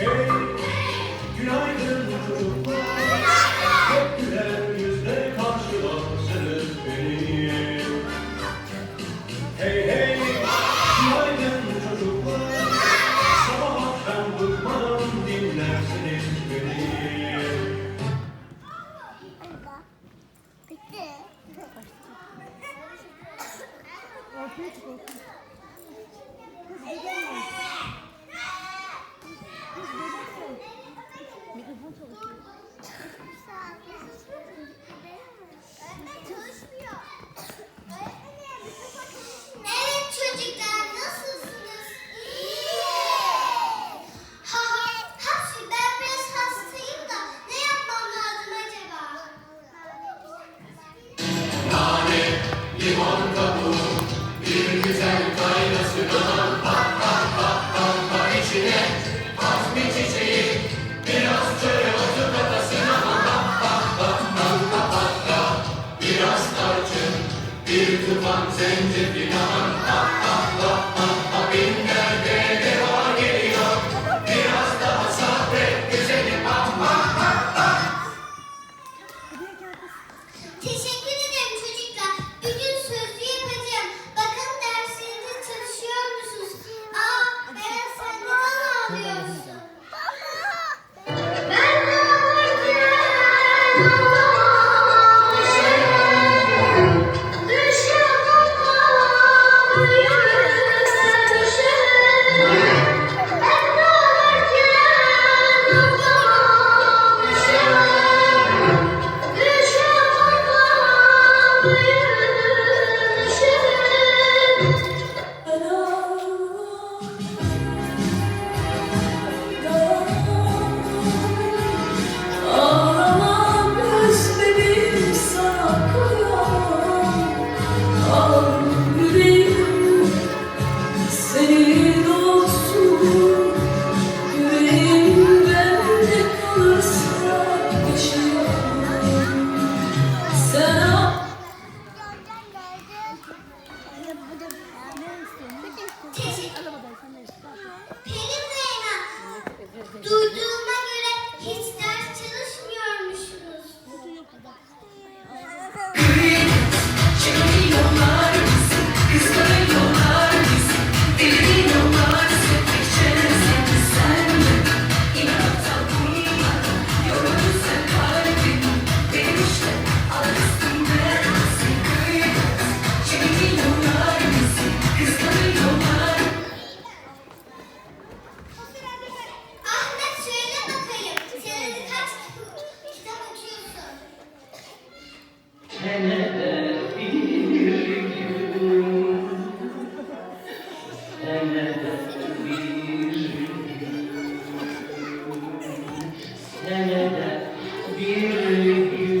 ಹೇಳಿಕೆ Hallelujah. Yeah. senede bir gün senede bir gün senede bir gün. senede bir gün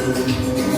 Música